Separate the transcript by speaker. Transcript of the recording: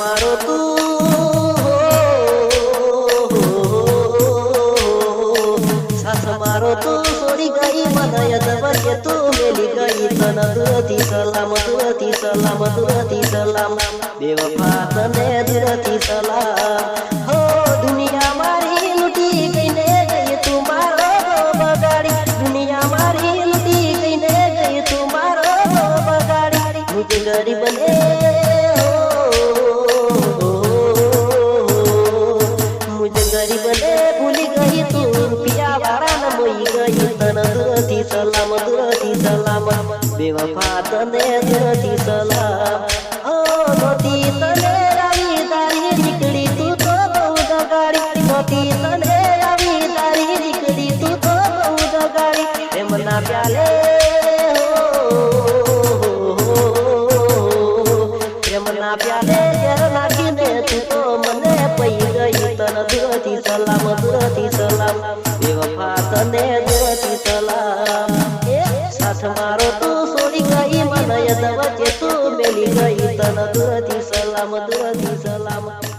Speaker 1: મારો તું. સાસ મારો તું. છોડી ગઈ, મને દબરીએ તું મેલી ગઈ. તન દૂરથી સલામ દૂરથી સલામ દૂરથી સલામ. બેવફા તને દૂરથી સલામ. હો, દુનિયા મારી લૂટી ગઈને ગઈ તું મારો બગાડી. દુનિયા મારી લૂટી ગઈને ગઈ તું મારો બગાડી. મુજે ગરીબ ને દૂરથી સલામ દૂરથી સલામ બેવફા તને દૂરથી સલામ ઓ નોતી તને રાવી તારી નીકળી તું તો બહુ દગાડી નોતી તને રાવી તારી નીકળી તું તો બહુ દગાડી એમના પ્યાલે પ્રેમના પ્યાલે તન દૂરથી સલામ દૂરથી સલામ બેવફા તને દૂરથી સલામ. સાથ મારો તું છોડી ગઈ, મને યદ વચ્ચે તું મેલી ગઈ. તન દૂરથી સલામ દૂરથી સલામ.